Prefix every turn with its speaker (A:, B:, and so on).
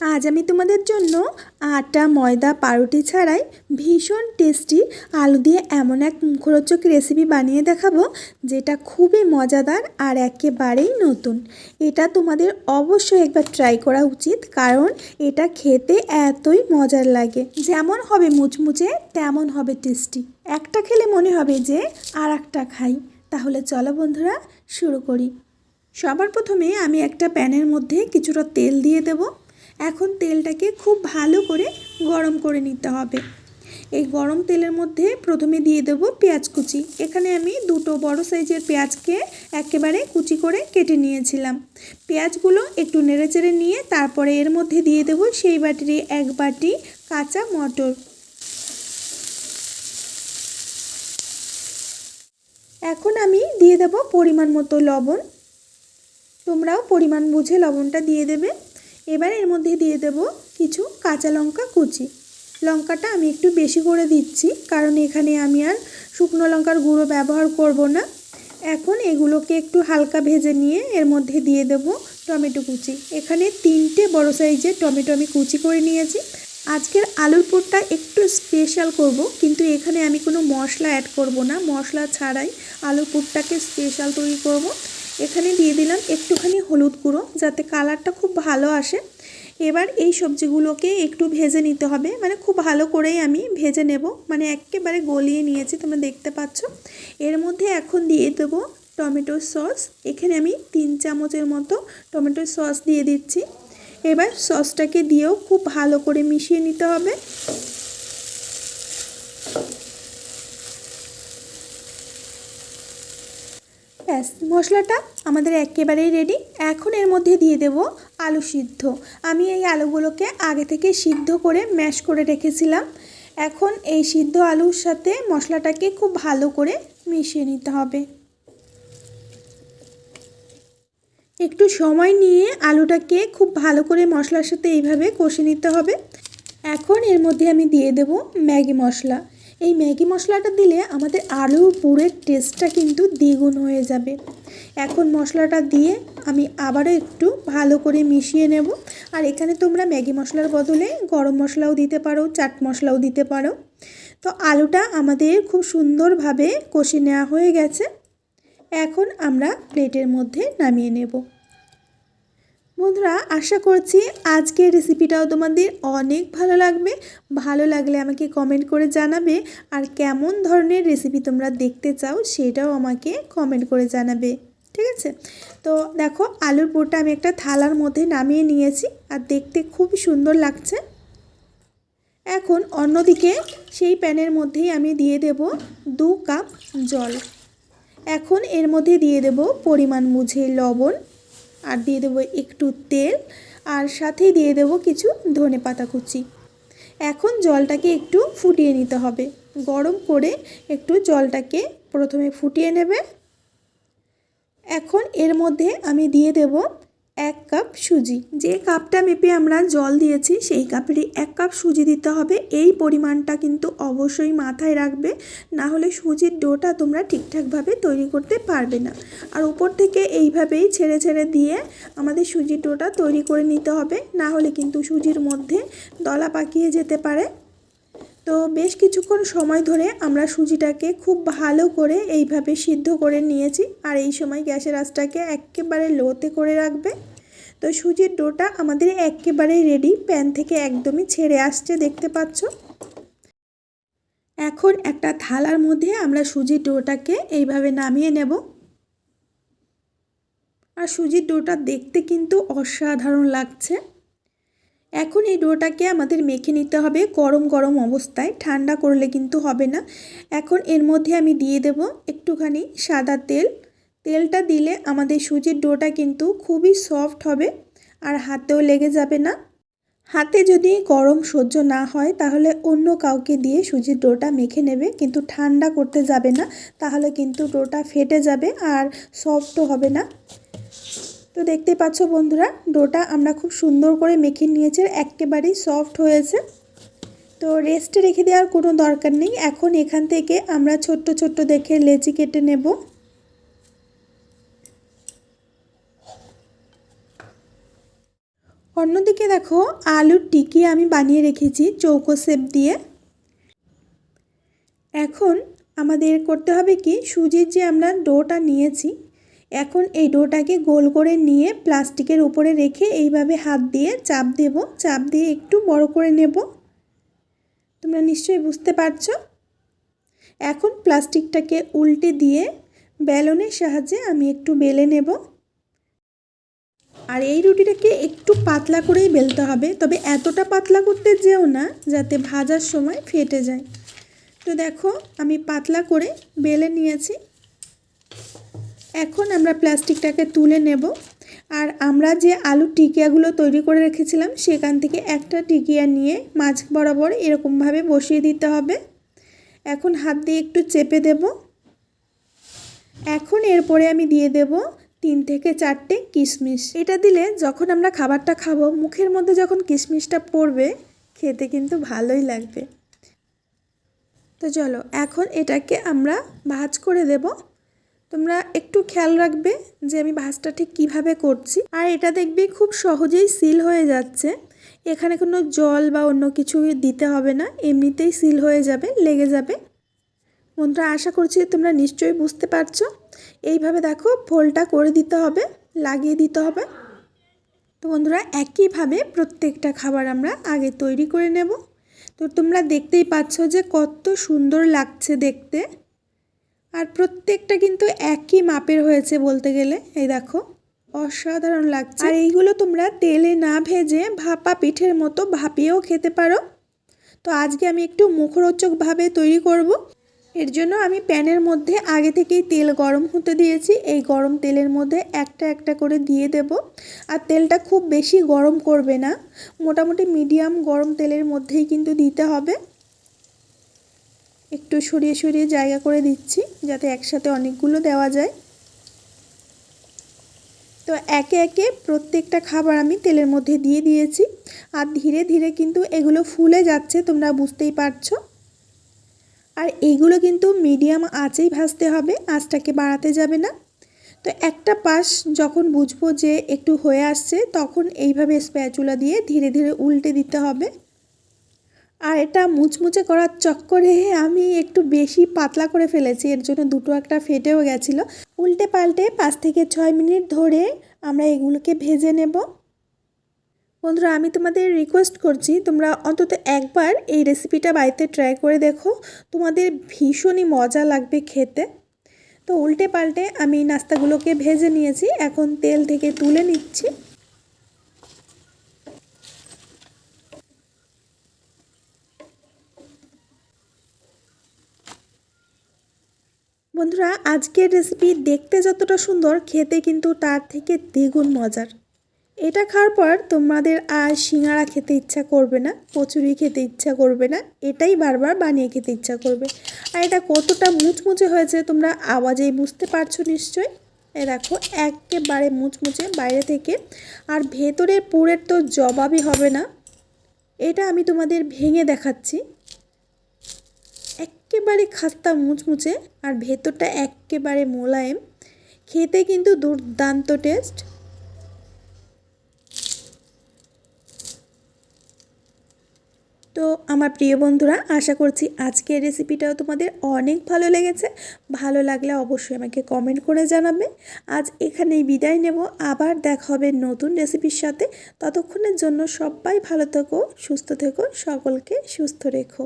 A: আজ আমি তোমাদের জন্য আটা, ময়দা, পাউরুটি ছাড়াই ভীষণ টেস্টি আলু দিয়ে এমন এক মুখরোচক রেসিপি বানিয়ে দেখাবো, যেটা খুবই মজাদার আর একেবারেই নতুন। এটা তোমাদের অবশ্যই একবার ট্রাই করা উচিত, কারণ এটা খেতে এতই মজার লাগে। যেমন হবে মুচমুচে, তেমন হবে টেস্টি একটা খেলে মনে হবে যে আর একটা খাই। তাহলে চলো বন্ধুরা, শুরু করি। সবার প্রথমে আমি একটা প্যানের মধ্যে কিছুটা তেল দিয়ে দেব। এখন তেলটাকে খুব ভালো করে গরম করে নিতে হবে। এই গরম তেলের মধ্যে প্রথমে দিয়ে দেবো পেঁয়াজ কুচি। এখানে আমি দুটো বড় সাইজের পেঁয়াজকে একেবারে কুচি করে কেটে নিয়েছিলাম। পেঁয়াজগুলো একটু নেড়েচেড়ে নিয়ে তারপরে এর মধ্যে দিয়ে দেবো সেই বাটির এক বাটি কাঁচা মটর। এখন আমি দিয়ে দেব পরিমাণ মতো লবণ। তোমরাও পরিমাণ বুঝে লবণটা দিয়ে দেবে। এবার এর মধ্যে দিয়ে দেব কিছু কাঁচা লঙ্কা কুচি। লঙ্কাটা আমি একটু বেশি করে দিচ্ছি, কারণ এখানে আমি আর শুকনো লঙ্কার গুঁড়ো ব্যবহার করব না। এখন এগুলোকে একটু হালকা ভেজে নিয়ে এর মধ্যে দিয়ে দেব টমেটো কুচি। এখানে তিনটে বড় সাইজের টমেটো আমি কুচি করে নিয়েছি। আজকের আলুর পুরটা একটু স্পেশাল করব, কিন্তু এখানে আমি কোনো মশলা অ্যাড করব না। মশলা ছাড়াই আলুর পুরটাকে স্পেশাল তৈরি করব। এখানে দিয়ে দিলাম একটুখানি হলুদ গুঁড়ো যাতে কালারটা খুব ভালো আসে। এবার এই সবজিগুলোকে একটু ভেজে নিতে হবে। মানে খুব ভালো করেই আমি ভেজে নেব। মানে একেবারে গলিয়ে নিয়েছি, তোমরা দেখতে পাচ্ছ। এর মধ্যে এখন দিয়ে দেবো টমেটোর সস। এখানে আমি তিন চামচের মতো টমেটোর সস দিয়ে দিচ্ছি। এবার সসটাকে দিয়েও খুব ভালো করে মিশিয়ে নিতে হবে। ব্যাস, মশলাটা আমাদের একেবারেই রেডি এখন এর মধ্যে দিয়ে দেব আলু সিদ্ধ। আমি এই আলুগুলোকে আগে থেকে সিদ্ধ করে ম্যাশ করে রেখেছিলাম। এখন এই সিদ্ধ আলুর সাথে মশলাটাকে খুব ভালো করে মিশিয়ে নিতে হবে। একটু সময় নিয়ে আলুটাকে খুব ভালো করে মশলার সাথে এইভাবে কষে নিতে হবে। এখন এর মধ্যে আমি দিয়ে দেব ম্যাগি মশলা। এই ম্যাগি মশলাটা দিলে আমাদের আলু পুরের টেস্টটা কিন্তু দ্বিগুণ হয়ে যাবে। এখন মশলাটা দিয়ে আমি আবারও একটু ভালো করে মিশিয়ে নেব। আর এখানে তোমরা ম্যাগি মশলার বদলে গরম মশলাও দিতে পারো, চাট মশলাও দিতে পারো। তো আলুটা আমাদের খুব সুন্দরভাবে কষে নেওয়া হয়ে গেছে। এখন আমরা প্লেটের মধ্যে নামিয়ে নেব। বন্ধুরা, আশা করছি আজকের রেসিপিটাও তোমাদের অনেক ভালো লাগবে। ভালো লাগলে আমাকে কমেন্ট করে জানাবে। আর কেমন ধরনের রেসিপি তোমরা দেখতে চাও, সেটাও আমাকে কমেন্ট করে জানাবে। ঠিক আছে? তো দেখো, আলুর পোরটা আমি একটা থালার মধ্যে নামিয়ে নিয়েছি। আর দেখতে খুব সুন্দর লাগছে। এখন অন্যদিকে সেই প্যানের মধ্যেই আমি দিয়ে দেব দু কাপ জল। এখন এর মধ্যে দিয়ে দেব পরিমাণ বুঝে লবণ। আর দিয়ে দেবো একটু তেল আর সাথেই দিয়ে দেবো কিছু ধনে পাতা কুচি। এখন জলটাকে একটু ফুটিয়ে নিতে হবে। গরম করে একটু জলটাকে প্রথমে ফুটিয়ে নেবে। এখন এর মধ্যে আমি দিয়ে দেব এক কাপ সুজি। যে কাপটা মেপে আমরা জল দিয়েছি, সেই কাপেরই এক কাপ সুজি দিতে হবে। এই পরিমাণটা কিন্তু অবশ্যই মাথায় রাখবে। না হলে সুজির ডোটা তোমরা ঠিকঠাকভাবে তৈরি করতে পারবে না। আর উপর থেকে এইভাবেই ছেড়ে ছেড়ে দিয়ে আমাদের সুজির ডোটা তৈরি করে নিতে হবে। না হলে কিন্তু সুজির মধ্যে দলা পাকিয়ে যেতে পারে। তো বেশ কিছুক্ষণ সময় ধরে আমরা সুজিটাকে খুব ভালো করে এইভাবে সিদ্ধ করে নিয়েছি আর এই সময় গ্যাসের আঁচটাকে একেবারে লোতে করে রাখবে। তো সুজির ডোটা আমাদের একেবারে রেডি প্যান থেকে একদমই ছেড়ে আসছে, দেখতে পাচ্ছ? এখন একটা থালার মধ্যে আমরা সুজির ডোটাকে এইভাবে নামিয়ে নেব। আর সুজির ডোটা দেখতে কিন্তু অসাধারণ লাগছে। এখন এই ডোটাকে আমাদের মেখে নিতে হবে গরম গরম অবস্থায়। ঠান্ডা করলে কিন্তু হবে না। এখন এর মধ্যে আমি দিয়ে দেব একটুখানি সাদা তেল। তেলটা দিলে আমাদের সুজির ডোটা কিন্তু খুবই সফট হবে আর হাতেও লেগে যাবে না। হাতে যদি গরম সহ্য না হয় তাহলে অন্য কাউকে দিয়ে সুজির ডোটা মেখে নেবে। কিন্তু ঠান্ডা করতে যাবে না, তাহলে কিন্তু ডোটা ফেটে যাবে আর সফটও হবে না। তো দেখতে পাচ্ছ বন্ধুরা, ডোটা আমরা খুব সুন্দর করে মেখে নিয়েছি, একেবারেই সফট হয়েছে। তো রেস্টে রেখে দেওয়ার কোনো দরকার নেই। এখন এখান থেকে আমরা ছোট্ট ছোট্ট দেখে লেচি কেটে নেব। অন্যদিকে দেখো, আলুর টিকি আমি বানিয়ে রেখেছি চৌকো শেপ দিয়ে। এখন আমাদের করতে হবে কি, সুজির যে আমরা ডোটা নিয়েছি এখন এই ডোটাকে গোল করে নিয়ে প্লাস্টিকের উপরে রেখে এইভাবে হাত দিয়ে চাপ দেব। চাপ দিয়ে একটু বড় করে নেব। তোমরা নিশ্চয়ই বুঝতে পারছ? এখন প্লাস্টিকটাকে উল্টে দিয়ে বেলনের সাহায্যে আমি একটু বেলে নেব। আর এই রুটিটাকে একটু পাতলা করেই বেলতে হবে। তবে এতটা পাতলা করতে যেও না, যাতে ভাজার সময় ফেটে যায়। তো দেখো, আমি পাতলা করে বেলে নিয়েছি। এখন আমরা প্লাস্টিকটাকে তুলে নেব। আর আমরা যে আলু টিকিয়াগুলো তৈরি করে রেখেছিলাম, সেখান থেকে একটা টিকিয়া নিয়ে মাছ বরাবর এরকমভাবে বসিয়ে দিতে হবে। এখন হাত দিয়ে একটু চেপে দেব। এখন এরপরে আমি দিয়ে দেব তিন থেকে চারটে কিশমিশ। এটা দিলে যখন আমরা খাবারটা খাব, মুখের মধ্যে যখন কিশমিশটা পড়বে, খেতে কিন্তু ভালোই লাগবে। তো চলো, এখন এটাকে আমরা ভাজ করে দেব। তোমরা একটু খেয়াল রাখবে যে আমি ভাজটা ঠিক কীভাবে করছি। আর এটা দেখবে খুব সহজেই সিল হয়ে যাচ্ছে। এখানে কোনো জল বা অন্য কিছু দিতে হবে না, এমনিতেই সিল হয়ে যাবে, লেগে যাবে। বন্ধুরা, আশা করছি তোমরা নিশ্চয়ই বুঝতে পারছ। এইভাবে দেখো ফোলটা করে দিতে হবে, লাগিয়ে দিতে হবে। তো বন্ধুরা, একইভাবে প্রত্যেকটা খাবার আমরা আগে তৈরি করে নেব। তো তোমরা দেখতেই পাচ্ছ যে কত সুন্দর লাগছে দেখতে। আর প্রত্যেকটা কিন্তু একই মাপের হয়েছে বলতে গেলে। এই দেখো, অসাধারণ লাগছে। আর এইগুলো তোমরা তেলে না ভেজে ভাপা পিঠের মতো ভাপিয়েও খেতে পারো। তো আজকে আমি একটু মুখরোচকভাবে তৈরি করব। এর জন্য আমি প্যানের মধ্যে আগে থেকেই তেল গরম হতে দিয়েছি। এই গরম তেলের মধ্যে একটা একটা করে দিয়ে দেব। আর তেলটা খুব বেশি গরম করবে না। মোটামুটি মিডিয়াম গরম তেলের মধ্যেই কিন্তু দিতে হবে। একটু সরিয়ে সরিয়ে জায়গা করে দিচ্ছি যাতে একসাথে অনেকগুলো দেওয়া যায়। তো একে একে প্রত্যেকটা খাবার আমি তেলের মধ্যে দিয়ে দিয়েছি। আর ধীরে ধীরে কিন্তু এগুলো ফুলে যাচ্ছে, তোমরা বুঝতেই পারছ। আর এইগুলো কিন্তু মিডিয়াম আঁচেই ভাজতে হবে, আঁচটাকে বাড়াতে যাবে না। তো একটা পাশ যখন বুঝব যে একটু হয়ে আসছে, তখন এইভাবে স্প্যাচুলা দিয়ে ধীরে ধীরে উল্টে দিতে হবে। আর এটা মুচমুচে করার চক্করে আমি একটু বেশি পাতলা করে ফেলেছি। এর জন্য দুটো একটা ফেটেও গেছিল। উল্টে পাল্টে পাঁচ থেকে ছয় মিনিট ধরে আমরা এগুলোকে ভেজে নেব। বন্ধুরা, আমি তোমাদের রিকোয়েস্ট করছি, তোমরা অন্তত একবার এই রেসিপিটা বাড়িতে ট্রাই করে দেখো। তোমাদের ভীষণই মজা লাগবে খেতে। তো উল্টে পাল্টে আমি নাস্তাগুলোকে ভেজে নিয়েছি। এখন তেল থেকে তুলে নিচ্ছি। বন্ধুরা, আজকের রেসিপি দেখতে যতটা সুন্দর, খেতে কিন্তু তার থেকে দ্বিগুণ মজার। এটা খাওয়ার পর তোমাদের আর সিঙ্গারা খেতে ইচ্ছা করবে না, কচুরি খেতে ইচ্ছা করবে না, এটাই বারবার বানিয়ে খেতে ইচ্ছা করবে। আর এটা কতটা মুচমুচে হয়েছে তোমরা আওয়াজেই বুঝতে পারছ নিশ্চয়ই। এ দেখো, একেবারে মুচমুচে বাইরে থেকে, আর ভেতরের পুরের তো জবাবই হবে না। এটা আমি তোমাদের ভেঙে দেখাচ্ছি। একেবারে খাস্তা মুচমুচে আর ভেতরটা একেবারে মোলায়েম। খেতে কিন্তু দুর্দান্ত টেস্ট। তো আমার প্রিয় বন্ধুরা, আশা করছি আজকের রেসিপিটাও তোমাদের অনেক ভালো লেগেছে। ভালো লাগলে অবশ্যই আমাকে কমেন্ট করে জানাবে। আজ এখানেই বিদায় নেব। আবার দেখা হবে নতুন রেসিপির সাথে। ততক্ষণের জন্য সবাই ভালো থেকো, সুস্থ থেকো, সকলকে সুস্থ রেখো।